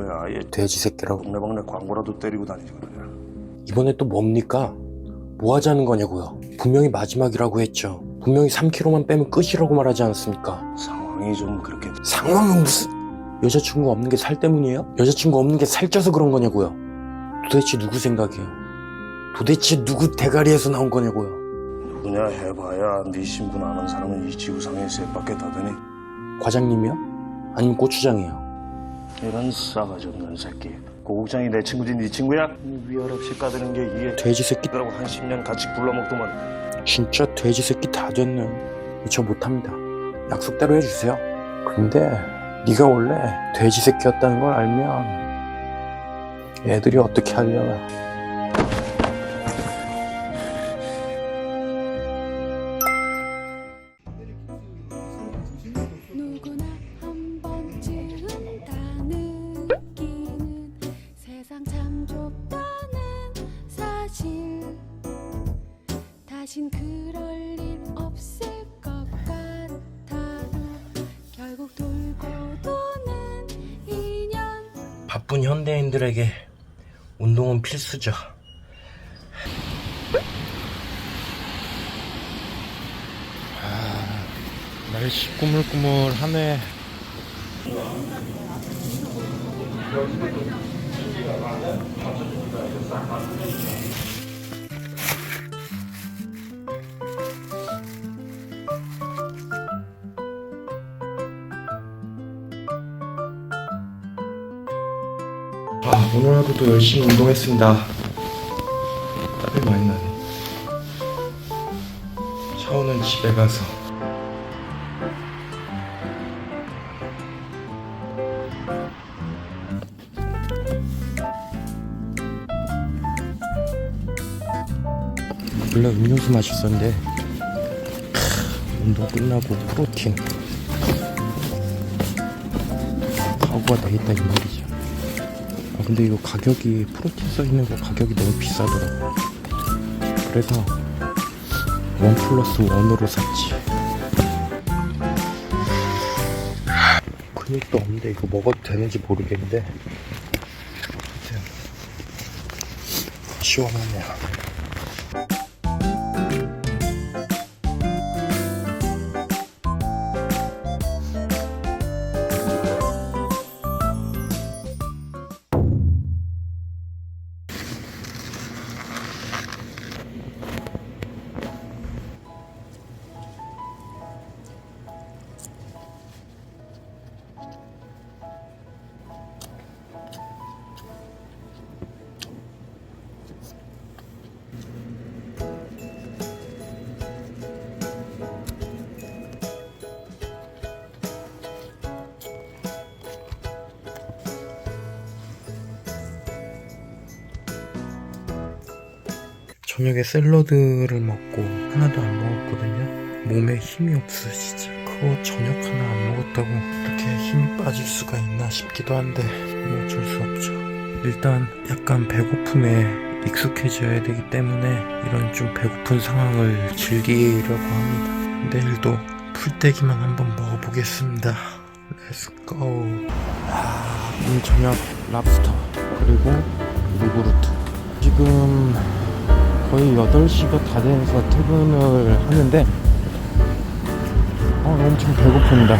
왜 아예 돼지 새끼라고. 동네방네 광고라도 때리고 다니지 그러냐 이번에 또 뭡니까? 뭐 하자는 거냐고요? 분명히 마지막이라고 했죠. 분명히 3kg만 빼면 끝이라고 말하지 않았습니까? 상황이 좀 그렇게 상황은 무슨 여자친구 없는 게 살 때문이에요? 여자친구 없는 게 살쪄서 그런 거냐고요? 도대체 누구 생각이에요? 도대체 누구 대가리에서 나온 거냐고요? 누구냐 해봐야 네 신분 아는 사람은 이 지구상에 셋밖에 다 되니 과장님이요? 아니면 고추장이요? 이런 싸가지 없는 새끼 고국장이 내 친구지 네 친구야? 위열 없이 까드는 게 이게 돼지 새끼 들하고 한 10년 같이 굴러먹더만 진짜 돼지 새끼 다 됐네. 저 못합니다. 약속대로 해주세요. 근데 네가 원래 돼지 새끼였다는 걸 알면 애들이 어떻게 하려나. 바쁜 현대인들에게 운동은 필수죠. 아, 날씨 꾸물꾸물하네. 아, 오늘 하루도 열심히 운동했습니다. 땀이 많이 나네. 샤워는 집에 가서. 원래 음료수 마셨었는데 크, 운동 끝나고 프로틴 각오가 돼 있다 이 말이죠. 아, 근데 이거 가격이 프로틴 써 있는 거 가격이 너무 비싸더라고. 그래서 원 플러스 원으로 샀지. 근육도 없는데 이거 먹어도 되는지 모르겠는데. 시원하네요. 저녁에 샐러드를 먹고 하나도 안 먹었거든요. 몸에 힘이 없어 진짜. 그거 저녁 하나 안 먹었다고 이렇게 힘이 빠질 수가 있나 싶기도 한데 뭐 어쩔 수 없죠. 일단 약간 배고픔에 익숙해져야 되기 때문에 이런 좀 배고픈 상황을 즐기려고 합니다. 내일도 풀떼기만 한번 먹어보겠습니다. 렛츠고. 아, 오늘 저녁 랍스터 그리고 루그루트. 지금 거의 8시가 다 돼서 퇴근을 하는데 어, 엄청 배고픕니다.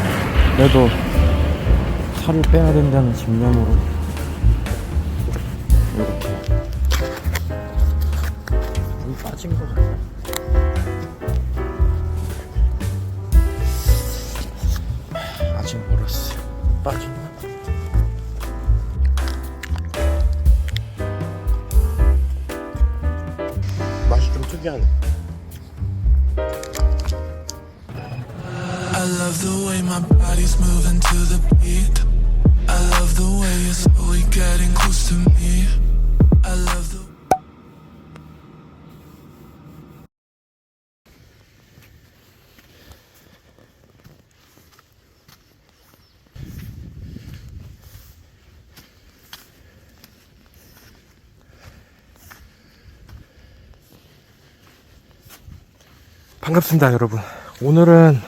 그래도 살을 빼야 된다는 집념으로 이렇게 좀 빠진 것 같아요. 아직 멀었어요. 것 I love the way my body's moving to the beat. I love the way you're slowly getting closer. 반갑습니다 여러분 오늘은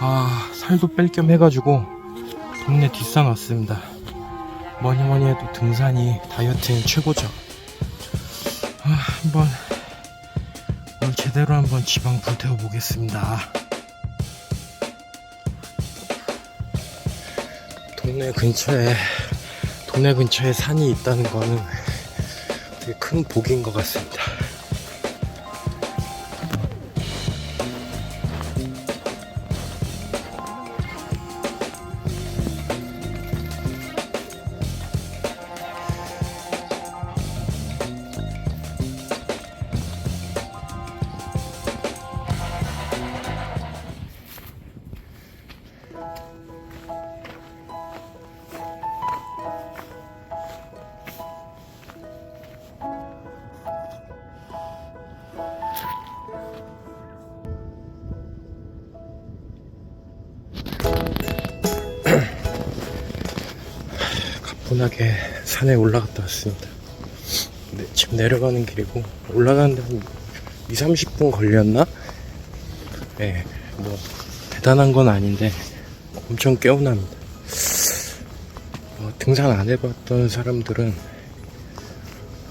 아 살도 뺄 겸 해가지고 동네 뒷산 왔습니다 뭐니 뭐니 해도 등산이 다이어트엔 최고죠. 아, 한번 오늘 제대로 한번 지방 불태워 보겠습니다. 동네 근처에 동네 근처에 산이 있다는 거는 되게 큰 복인 것 같습니다. 가뿐하게 산에 올라갔다 왔습니다. 네, 지금 내려가는 길이고 올라가는데 한 2, 30분 걸렸나? 네, 뭐 대단한 건 아닌데 엄청 개운합니다. 어, 등산 안 해봤던 사람들은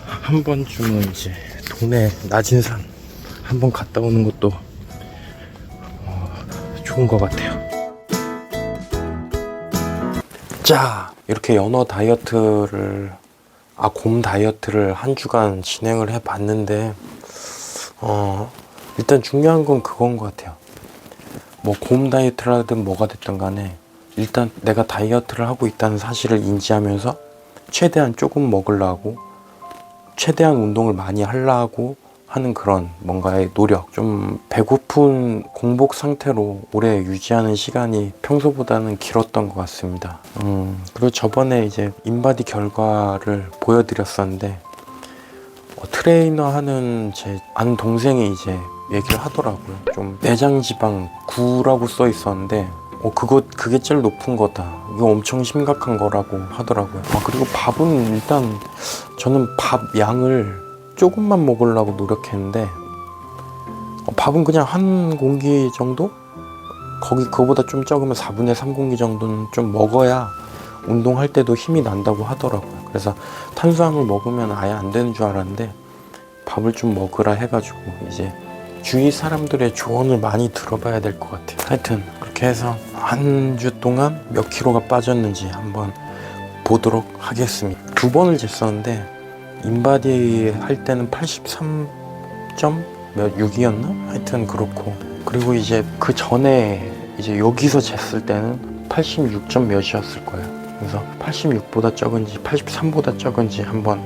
한 번쯤은 이제 동네 낮은 산 한 번 갔다 오는 것도 어, 좋은 것 같아요. 자, 이렇게 연어 다이어트를, 아, 곰 다이어트를 한 주간 진행을 해 봤는데, 어, 일단 중요한 건 그건 것 같아요. 뭐, 곰 다이어트라든 뭐가 됐든 간에, 일단 내가 다이어트를 하고 있다는 사실을 인지하면서, 최대한 조금 먹으려고, 최대한 운동을 많이 하려고 하는 그런 뭔가의 노력. 좀 배고픈 공복 상태로 오래 유지하는 시간이 평소보다는 길었던 것 같습니다. 음, 그리고 저번에 이제 인바디 결과를 보여드렸었는데, 어, 트레이너 하는 제 아는 동생이 이제 얘기를 하더라고요. 좀 내장 지방 9라고 써 있었는데, 어, 그거, 그게 제일 높은 거다. 이거 엄청 심각한 거라고 하더라고요. 아, 그리고 밥은 일단 저는 밥 양을 조금만 먹으려고 노력했는데 어, 밥은 그냥 한 공기 정도? 거기 그거보다 좀 적으면 4분의 3 공기 정도는 좀 먹어야 운동할 때도 힘이 난다고 하더라고요. 그래서 탄수화물 먹으면 아예 안 되는 줄 알았는데 밥을 좀 먹으라 해가지고 이제 주위 사람들의 조언을 많이 들어봐야 될 것 같아요. 하여튼 그렇게 해서 한 주 동안 몇 킬로가 빠졌는지 한번 보도록 하겠습니다. 두 번을 쟀었는데 인바디 할 때는 83점 몇 6이었나? 하여튼 그렇고 그리고 이제 그 전에 이제 여기서 쟀을 때는 86점 몇이었을 거예요. 그래서 86보다 적은지 83보다 적은지 한번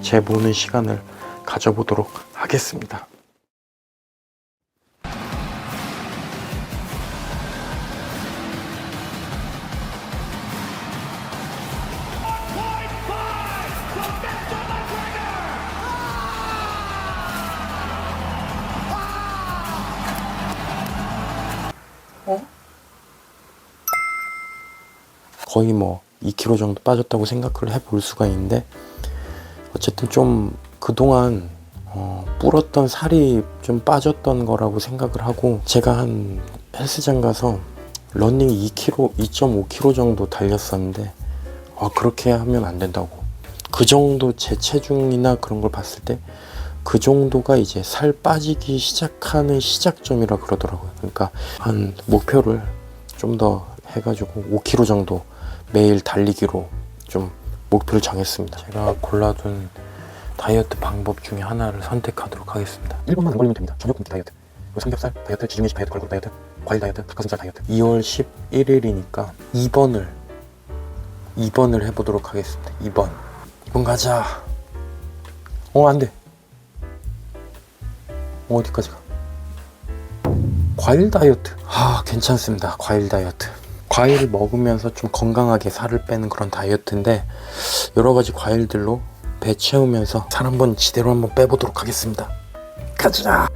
재보는 시간을 가져보도록 하겠습니다. 거의 뭐 2kg 정도 빠졌다고 생각을 해볼 수가 있는데 어쨌든 좀 그동안 어, 불었던 살이 좀 빠졌던 거라고 생각을 하고 제가 한 헬스장 가서 러닝 2kg, 2.5kg 정도 달렸었는데 아, 그렇게 하면 안 된다고 그 정도 제 체중이나 그런 걸 봤을 때 그 정도가 이제 살 빠지기 시작하는 시작점이라 그러더라고요. 그러니까 한 목표를 좀 더 해가지고 5kg 정도 매일 달리기로 좀 목표를 정했습니다. 제가 골라둔 다이어트 방법 중에 하나를 선택하도록 하겠습니다. 1번만 안 걸리면 됩니다. 저녁 굶기 다이어트. 그리고 삼겹살 다이어트, 지중해식 다이어트, 걸그룹 다이어트, 과일 다이어트, 닭가슴살 다이어트. 2월 11일이니까 2번을 2번을 해보도록 하겠습니다. 2번. 2번 가자. 어, 안 돼. 어, 어디까지 가? 과일 다이어트. 아, 괜찮습니다. 과일 다이어트. 과일을 먹으면서 좀 건강하게 살을 빼는 그런 다이어트인데 여러 가지 과일들로 배 채우면서 살 한번 지대로 한번 빼보도록 하겠습니다. 가자.